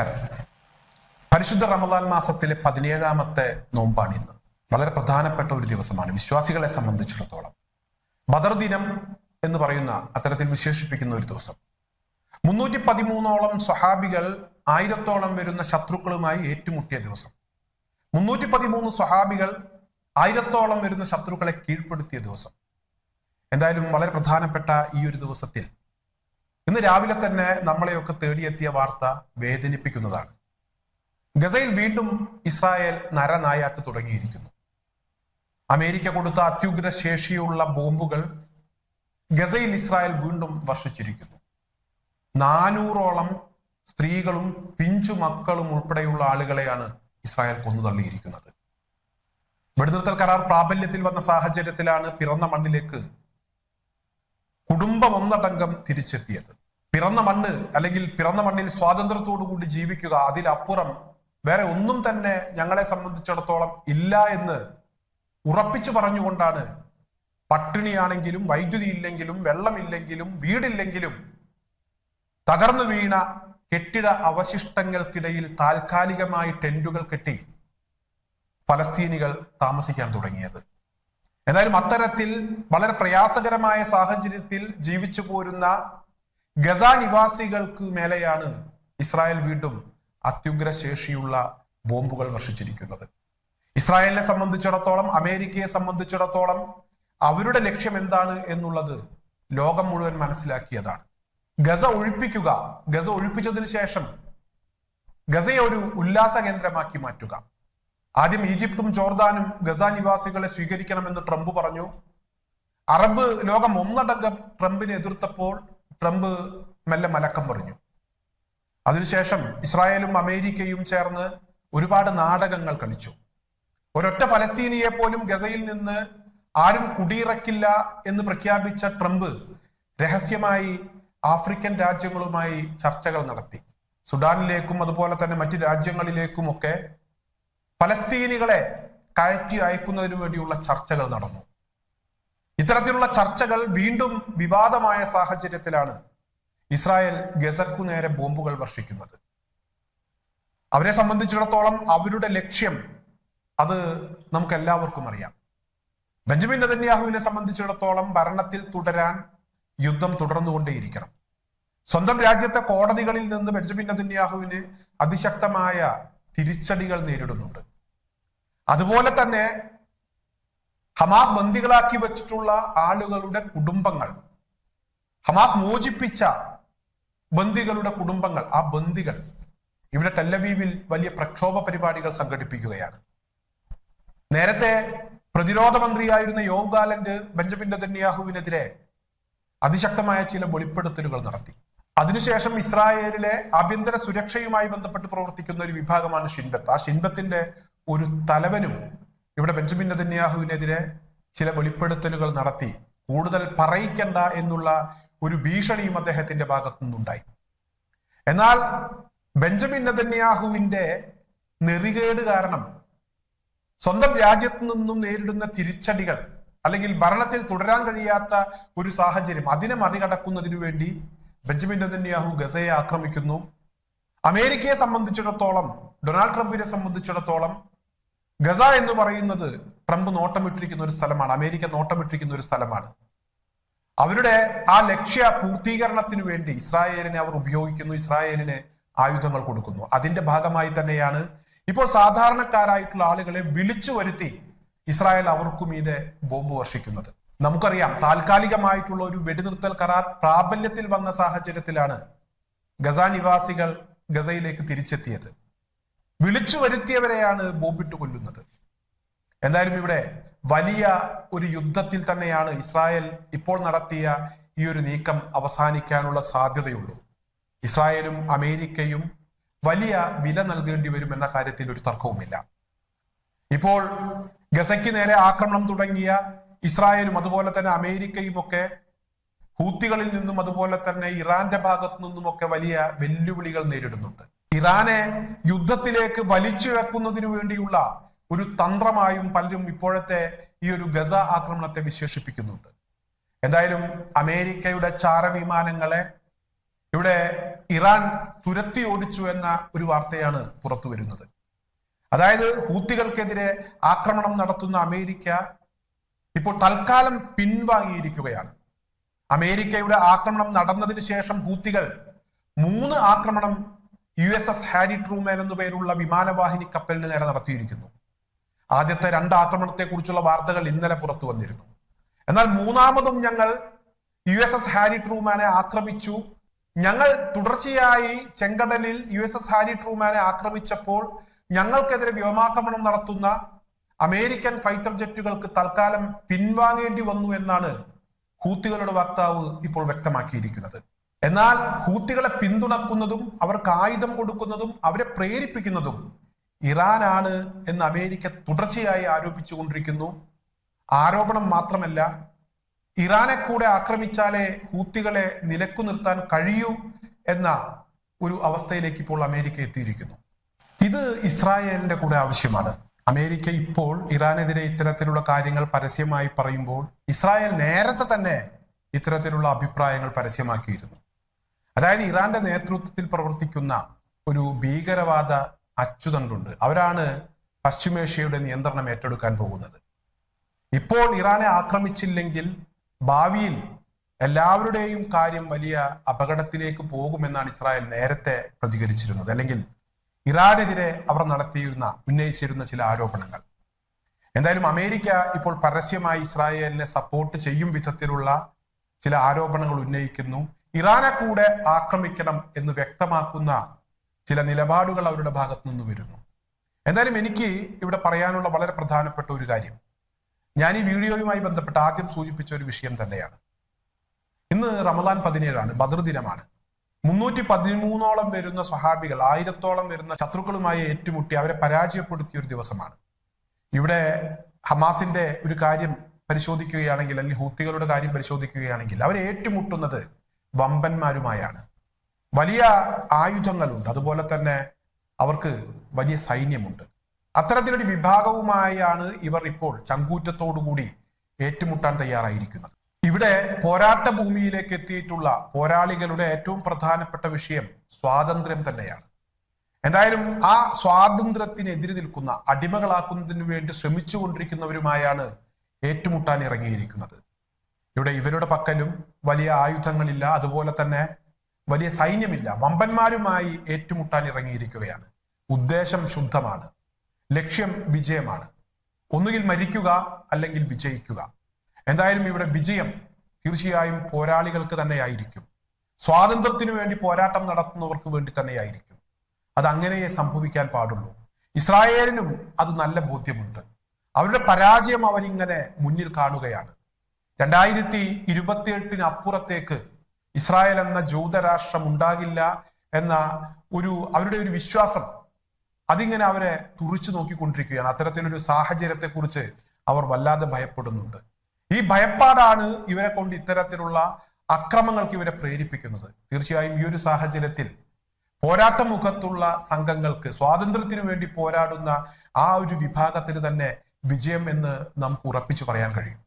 നമസ്കാരം. പരിശുദ്ധ റമദാൻ മാസത്തിലെ പതിനേഴാമത്തെ നോമ്പാണ് ഇന്ന്. വളരെ പ്രധാനപ്പെട്ട ഒരു ദിവസമാണ്. വിശ്വാസികളെ സംബന്ധിച്ചിടത്തോളം. ബദർ ദിനം എന്ന് പറയുന്ന അത്തരത്തിൽ വിശേഷിപ്പിക്കുന്ന ഒരു ദിവസം. മുന്നൂറ്റി പതിമൂന്നോളം സ്വഹാബികൾ ആയിരത്തോളം വരുന്ന ശത്രുക്കളുമായി ഏറ്റുമുട്ടിയ ദിവസം. മുന്നൂറ്റി പതിമൂന്ന് സ്വഹാബികൾ ആയിരത്തോളം വരുന്ന ശത്രുക്കളെ കീഴ്പ്പെടുത്തിയ ദിവസം. എന്തായാലും വളരെ പ്രധാനപ്പെട്ട ഈ ഒരു ദിവസത്തിൽ ഇന്ന് രാവിലെ തന്നെ നമ്മളെയൊക്കെ തേടിയെത്തിയ വാർത്ത വേദനിപ്പിക്കുന്നതാണ്. ഗസയിൽ വീണ്ടും ഇസ്രായേൽ നരനായാട്ട് തുടങ്ങിയിരിക്കുന്നു. അമേരിക്ക കൊടുത്ത അത്യുഗ്ര ശേഷിയുള്ള ബോംബുകൾ ഗസയിൽ ഇസ്രായേൽ വീണ്ടും വർഷിച്ചിരിക്കുന്നു. നാനൂറോളം സ്ത്രീകളും പിഞ്ചു മക്കളും ഉൾപ്പെടെയുള്ള ആളുകളെയാണ് ഇസ്രായേൽ കൊന്നു തള്ളിയിരിക്കുന്നത് വെടിനിർത്തൽ കരാർ പ്രാബല്യത്തിൽ വന്ന സാഹചര്യത്തിലാണ് പിറന്ന മണ്ണിലേക്ക് കുടുംബം ഒന്നടങ്കം തിരിച്ചെത്തിയത്. പിറന്ന മണ്ണ് അല്ലെങ്കിൽ പിറന്ന മണ്ണിൽ സ്വാതന്ത്ര്യത്തോടു കൂടി ജീവിക്കുക അതിലപ്പുറം വേറെ ഒന്നും തന്നെ ഞങ്ങളെ സംബന്ധിച്ചിടത്തോളം ഇല്ല എന്ന് ഉറപ്പിച്ചു പറഞ്ഞുകൊണ്ടാണ് പട്ടിണിയാണെങ്കിലും വൈദ്യുതി ഇല്ലെങ്കിലും വെള്ളമില്ലെങ്കിലും വീടില്ലെങ്കിലും തകർന്നു വീണ കെട്ടിട അവശിഷ്ടങ്ങൾക്കിടയിൽ താൽക്കാലികമായി ടെന്റുകൾ കെട്ടി ഫലസ്തീനികൾ താമസിക്കാൻ തുടങ്ങിയത്. എന്നാലും അത്തരത്തിൽ വളരെ പ്രയാസകരമായ സാഹചര്യത്തിൽ ജീവിച്ചു പോരുന്ന ഗസ നിവാസികൾക്ക് മേലെയാണ് ഇസ്രായേൽ വീണ്ടും അത്യുഗ്ര ശേഷിയുള്ള ബോംബുകൾ വർഷിച്ചിരിക്കുന്നത്. ഇസ്രായേലിനെ സംബന്ധിച്ചിടത്തോളം അമേരിക്കയെ സംബന്ധിച്ചിടത്തോളം അവരുടെ ലക്ഷ്യം എന്താണ് എന്നുള്ളത് ലോകം മുഴുവൻ മനസ്സിലാക്കിയതാണ്. ഗസ ഒഴിപ്പിക്കുക ഗസ ഒഴിപ്പിച്ചതിന് ശേഷം ഗസയെ ഒരു ഉല്ലാസ കേന്ദ്രമാക്കി മാറ്റുക. ആദ്യം ഈജിപ്തും ജോർദാനും ഗസ നിവാസികളെ സ്വീകരിക്കണമെന്ന് ട്രംപ് പറഞ്ഞു. അറബ് ലോകം ഒന്നടങ്കം ട്രംപിനെ എതിർത്തപ്പോൾ ട്രംപ് മെല്ലെ മലക്കം പറഞ്ഞു അതിനുശേഷം ഇസ്രായേലും അമേരിക്കയും ചേർന്ന് ഒരുപാട് നാടകങ്ങൾ കളിച്ചു. ഒരൊറ്റ ഫലസ്തീനിയെ പോലും ഗസയിൽ നിന്ന് ആരും കുടിയിറക്കില്ല എന്ന് പ്രഖ്യാപിച്ച ട്രംപ് രഹസ്യമായി ആഫ്രിക്കൻ രാജ്യങ്ങളുമായി ചർച്ചകൾ നടത്തി. സുഡാനിലേക്കും അതുപോലെ തന്നെ മറ്റു രാജ്യങ്ങളിലേക്കുമൊക്കെ ഫലസ്തീനികളെ കയറ്റി അയക്കുന്നതിനു വേണ്ടിയുള്ള ചർച്ചകൾ നടന്നു. ഇത്തരത്തിലുള്ള ചർച്ചകൾ വീണ്ടും വിവാദമായ സാഹചര്യത്തിലാണ് ഇസ്രായേൽ ഗസക്കു നേരെ ബോംബുകൾ വർഷിക്കുന്നത്. അവരെ സംബന്ധിച്ചിടത്തോളം അവരുടെ ലക്ഷ്യം അത് നമുക്ക് എല്ലാവർക്കും അറിയാം. ബെഞ്ചമിൻ നെതന്യാഹുവിനെ സംബന്ധിച്ചിടത്തോളം ഭരണത്തിൽ തുടരാൻ യുദ്ധം തുടർന്നുകൊണ്ടേയിരിക്കണം. സ്വന്തം രാജ്യത്തെ കോടതികളിൽ നിന്ന് ബെഞ്ചമിൻ നദന്യാഹുവിന് അതിശക്തമായ തിരിച്ചടികൾ നേരിടുന്നുണ്ട്. അതുപോലെ തന്നെ ഹമാസ് ബന്ദികളാക്കി വെച്ചിട്ടുള്ള ആളുകളുടെ കുടുംബങ്ങൾ ഹമാസ് മോചിപ്പിച്ച ബന്ദികളുടെ കുടുംബങ്ങൾ ആ ബന്ദികൾ ഇവിടെ ടെല്ലവീവിൽ വലിയ പ്രക്ഷോഭ പരിപാടികൾ സംഘടിപ്പിക്കുകയാണ്. നേരത്തെ പ്രതിരോധ മന്ത്രിയായിരുന്ന യോവ് ഗാലന്റ് ബെഞ്ചമിൻ നെതന്യാഹുവിനെതിരെ അതിശക്തമായ ചില വെളിപ്പെടുത്തലുകൾ നടത്തി. അതിനുശേഷം ഇസ്രായേലിലെ ആഭ്യന്തര സുരക്ഷയുമായി ബന്ധപ്പെട്ട് പ്രവർത്തിക്കുന്ന ഒരു വിഭാഗമാണ് ഷിൻബത്ത്. ആ ഷിൻബത്തിന്റെ ഒരു തലവനും ഇവിടെ ബെഞ്ചമിൻ നെതന്യാഹുവിനെതിരെ ചില വെളിപ്പെടുത്തലുകൾ നടത്തി. കൂടുതൽ പറയിക്കണ്ട എന്നുള്ള ഒരു ഭീഷണിയും അദ്ദേഹത്തിന്റെ ഭാഗത്തു നിന്നുണ്ടായി. എന്നാൽ ബെഞ്ചമിൻ നെതന്യാഹുവിന്റെ നെറികേട് കാരണം സ്വന്തം രാജ്യത്തു നിന്നും നേരിടുന്ന തിരിച്ചടികൾ അല്ലെങ്കിൽ ഭരണത്തിൽ തുടരാൻ കഴിയാത്ത ഒരു സാഹചര്യം അതിനെ മറികടക്കുന്നതിനു വേണ്ടി ബെഞ്ചമിൻ നെതന്യാഹു ഗസയെ ആക്രമിക്കുന്നു. അമേരിക്കയെ സംബന്ധിച്ചിടത്തോളം ഡൊണാൾഡ് ട്രംപിനെ സംബന്ധിച്ചിടത്തോളം ഗസ എന്ന് പറയുന്നത് ട്രംപ് നോട്ടമിട്ടിരിക്കുന്ന ഒരു സ്ഥലമാണ്. അമേരിക്ക നോട്ടമിട്ടിരിക്കുന്ന ഒരു സ്ഥലമാണ്. അവരുടെ ആ ലക്ഷ്യ പൂർത്തീകരണത്തിന് വേണ്ടി ഇസ്രായേലിനെ അവർ ഉപയോഗിക്കുന്നു ഇസ്രായേലിന് ആയുധങ്ങൾ കൊടുക്കുന്നു. അതിന്റെ ഭാഗമായി തന്നെയാണ് ഇപ്പോൾ സാധാരണക്കാരായിട്ടുള്ള ആളുകളെ വിളിച്ചു വരുത്തി ഇസ്രായേൽ അവർക്കും മീതെ ബോംബ് വർഷിക്കുന്നത്. നമുക്കറിയാം താൽക്കാലികമായിട്ടുള്ള ഒരു വെടിനിർത്തൽ കരാർ പ്രാബല്യത്തിൽ വന്ന സാഹചര്യത്തിലാണ് ഗസ നിവാസികൾ ഗസയിലേക്ക് തിരിച്ചെത്തിയത്. വിളിച്ചു വരുത്തിയവരെയാണ് ബോംബിട്ട് കൊല്ലുന്നത്. എന്തായാലും ഇവിടെ വലിയ ഒരു യുദ്ധത്തിൽ തന്നെയാണ് ഇസ്രായേൽ ഇപ്പോൾ നടത്തിയ ഈ ഒരു നീക്കം അവസാനിക്കാനുള്ള സാധ്യതയുള്ളൂ. ഇസ്രായേലും അമേരിക്കയും വലിയ വില നൽകേണ്ടി വരും എന്ന കാര്യത്തിൽ ഒരു തർക്കവുമില്ല. ഇപ്പോൾ ഗസയ്ക്ക് നേരെ ആക്രമണം തുടങ്ങിയ ഇസ്രായേലും അതുപോലെ തന്നെ അമേരിക്കയും ഒക്കെ ഹൂത്തികളിൽ നിന്നും അതുപോലെ തന്നെ ഇറാന്റെ ഭാഗത്തു നിന്നുമൊക്കെ വലിയ വെല്ലുവിളികൾ നേരിടുന്നുണ്ട്. ഇറാനെ യുദ്ധത്തിലേക്ക് വലിച്ചിഴക്കുന്നതിനു വേണ്ടിയുള്ള ഒരു തന്ത്രമായും പലരും ഇപ്പോഴത്തെ ഈ ഒരു ഗസ ആക്രമണത്തെ വിശേഷിപ്പിക്കുന്നുണ്ട്. എന്തായാലും അമേരിക്കയുടെ ചാരവിമാനങ്ങളെ ഇവിടെ ഇറാൻ തുരത്തി ഓടിച്ചു എന്ന ഒരു വാർത്തയാണ് പുറത്തു വരുന്നത്. അതായത് ഹൂത്തികൾക്കെതിരെ ആക്രമണം നടത്തുന്ന അമേരിക്ക ഇപ്പോൾ തൽക്കാലം പിൻവാങ്ങിയിരിക്കുകയാണ്. അമേരിക്കയുടെ ആക്രമണം നടന്നതിന് ശേഷം ഹൂത്തികൾ മൂന്ന് ആക്രമണം U S S Harry Truman എന്നു പേരുള്ള വിമാനവാഹിനി കപ്പലിന് നേരെ നടത്തിയിരിക്കുന്നു. ആദ്യത്തെ രണ്ട് ആക്രമണത്തെ കുറിച്ചുള്ള വാർത്തകൾ ഇന്നലെ പുറത്തു വന്നിരുന്നു. എന്നാൽ മൂന്നാമതും ഞങ്ങൾ യു എസ് എസ് ഹാരി ട്രൂമാനെ ആക്രമിച്ചു. ഞങ്ങൾ തുടർച്ചയായി ചെങ്കടലിൽ യു എസ് എസ് ഹാരി ട്രൂമാനെ ആക്രമിച്ചപ്പോൾ ഞങ്ങൾക്കെതിരെ വ്യോമാക്രമണം നടത്തുന്ന അമേരിക്കൻ ഫൈറ്റർ ജെറ്റുകൾക്ക് തൽക്കാലം പിൻവാങ്ങേണ്ടി വന്നു എന്നാണ് ഹൂത്തികളുടെ വക്താവ് ഇപ്പോൾ വ്യക്തമാക്കിയിരിക്കുന്നത്. എന്നാൽ ഹൂത്തികളെ പിന്തുണക്കുന്നതും അവർക്ക് ആയുധം കൊടുക്കുന്നതും അവരെ പ്രേരിപ്പിക്കുന്നതും ഇറാനാണ് എന്ന് അമേരിക്ക തുടർച്ചയായി ആരോപിച്ചുകൊണ്ടിരിക്കുന്നു ആരോപണം മാത്രമല്ല ഇറാനെ കൂടെ ആക്രമിച്ചാലേ ഹൂത്തികളെ നിലക്കു നിർത്താൻ കഴിയൂ എന്ന ഒരു അവസ്ഥയിലേക്ക് ഇപ്പോൾ അമേരിക്ക എത്തിയിരിക്കുന്നു. ഇത് ഇസ്രായേലിന്റെ കൂടെ ആവശ്യമാണ്. അമേരിക്ക ഇപ്പോൾ ഇറാനെതിരെ ഇത്തരത്തിലുള്ള കാര്യങ്ങൾ പരസ്യമായി പറയുമ്പോൾ ഇസ്രായേൽ നേരത്തെ തന്നെ ഇത്തരത്തിലുള്ള അഭിപ്രായങ്ങൾ പരസ്യമാക്കിയിരുന്നു. അതായത് ഇറാന്റെ നേതൃത്വത്തിൽ പ്രവർത്തിക്കുന്ന ഒരു ഭീകരവാദ അച്ചുതണ്ടുണ്ട്. അവരാണ് പശ്ചിമേഷ്യയുടെ നിയന്ത്രണം ഏറ്റെടുക്കാൻ പോകുന്നത്. ഇപ്പോൾ ഇറാനെ ആക്രമിച്ചില്ലെങ്കിൽ ഭാവിയിൽ എല്ലാവരുടെയും കാര്യം വലിയ അപകടത്തിലേക്ക് പോകുമെന്നാണ് ഇസ്രായേൽ നേരത്തെ പ്രതികരിച്ചിരുന്നത്. അല്ലെങ്കിൽ ഇറാനെതിരെ അവർ നടത്തിയിരുന്ന ഉന്നയിച്ചിരുന്ന ചില ആരോപണങ്ങൾ. എന്തായാലും അമേരിക്ക ഇപ്പോൾ പരസ്യമായി ഇസ്രായേലിനെ സപ്പോർട്ട് ചെയ്യും വിധത്തിലുള്ള ചില ആരോപണങ്ങൾ ഉന്നയിക്കുന്നു. ഇറാനെ കൂടെ ആക്രമിക്കണം എന്ന് വ്യക്തമാക്കുന്ന ചില നിലപാടുകൾ അവരുടെ ഭാഗത്തു നിന്ന് വരുന്നു. എന്തായാലും എനിക്ക് ഇവിടെ പറയാനുള്ള വളരെ പ്രധാനപ്പെട്ട ഒരു കാര്യം. ഞാൻ ഈ വീഡിയോയുമായി ബന്ധപ്പെട്ട് ആദ്യം സൂചിപ്പിച്ച ഒരു വിഷയം തന്നെയാണ്. ഇന്ന് റമദാൻ പതിനേഴാണ് ബദർ ദിനമാണ്. മുന്നൂറ്റി പതിമൂന്നോളം വരുന്ന സ്വഹാബികൾ ആയിരത്തോളം വരുന്ന ശത്രുക്കളുമായി ഏറ്റുമുട്ടി അവരെ പരാജയപ്പെടുത്തിയ ഒരു ദിവസമാണ്. ഇവിടെ ഹമാസിന്റെ ഒരു കാര്യം പരിശോധിക്കുകയാണെങ്കിൽ അല്ലെങ്കിൽ ഹൂത്തികളുടെ കാര്യം പരിശോധിക്കുകയാണെങ്കിൽ അവർ ഏറ്റുമുട്ടുന്നത് വമ്പന്മാരുമായാണ്. വലിയ ആയുധങ്ങളുണ്ട്. അതുപോലെ തന്നെ അവർക്ക് വലിയ സൈന്യമുണ്ട്. അത്തരത്തിലൊരു വിഭാഗവുമായാണ് ഇവർ ഇപ്പോൾ ചങ്കൂറ്റത്തോടുകൂടി ഏറ്റുമുട്ടാൻ തയ്യാറായിരിക്കുന്നത്. ഇവിടെ പോരാട്ട ഭൂമിയിലേക്ക് എത്തിയിട്ടുള്ള പോരാളികളുടെ ഏറ്റവും പ്രധാനപ്പെട്ട വിഷയം സ്വാതന്ത്ര്യം തന്നെയാണ്. എന്തായാലും ആ സ്വാതന്ത്ര്യത്തിനെതിരെ നിൽക്കുന്ന അടിമകളാക്കുന്നതിന് വേണ്ടി ശ്രമിച്ചുകൊണ്ടിരിക്കുന്നവരുമായാണ് ഏറ്റുമുട്ടാൻ ഇറങ്ങിയിരിക്കുന്നത്. ഇവിടെ ഇവരുടെ പക്കലും വലിയ ആയുധങ്ങളില്ല അതുപോലെ തന്നെ വലിയ സൈന്യമില്ല. വമ്പന്മാരുമായി ഏറ്റുമുട്ടാൻ ഇറങ്ങിയിരിക്കുകയാണ്. ഉദ്ദേശം ശുദ്ധമാണ്. ലക്ഷ്യം വിജയമാണ്. ഒന്നുകിൽ മരിക്കുക അല്ലെങ്കിൽ വിജയിക്കുക. എന്തായാലും ഇവിടെ വിജയം തീർച്ചയായും പോരാളികൾക്ക് തന്നെയായിരിക്കും. സ്വാതന്ത്ര്യത്തിനു വേണ്ടി പോരാട്ടം നടത്തുന്നവർക്ക് വേണ്ടി തന്നെയായിരിക്കും. അത് അങ്ങനെയേ സംഭവിക്കാൻ പാടുള്ളൂ. ഇസ്രായേലിനും അത് നല്ല ബോധ്യമുണ്ട്. അവരുടെ പരാജയം അവരിങ്ങനെ മുന്നിൽ കാണുകയാണ്. രണ്ടായിരത്തി ഇരുപത്തിയെട്ടിന് അപ്പുറത്തേക്ക് ഇസ്രായേൽ എന്ന ജൂതരാഷ്ട്രം ഉണ്ടാകില്ല എന്ന ഒരു അവരുടെ ഒരു വിശ്വാസം അതിങ്ങനെ അവരെ തുറിച്ചു നോക്കിക്കൊണ്ടിരിക്കുകയാണ്. അത്തരത്തിലൊരു സാഹചര്യത്തെക്കുറിച്ച് അവർ വല്ലാതെ ഭയപ്പെടുന്നുണ്ട്. ഈ ഭയപ്പാടാണ് ഇവരെ കൊണ്ട് ഇത്തരത്തിലുള്ള അക്രമങ്ങൾക്ക് ഇവരെ പ്രേരിപ്പിക്കുന്നത്. തീർച്ചയായും ഈ ഒരു സാഹചര്യത്തിൽ പോരാട്ട മുഖത്തുള്ള സംഘങ്ങൾക്ക് സ്വാതന്ത്ര്യത്തിനു വേണ്ടി പോരാടുന്ന ആ ഒരു വിഭാഗത്തിന് തന്നെ വിജയം എന്ന് നമുക്ക് ഉറപ്പിച്ചു പറയാൻ കഴിയും.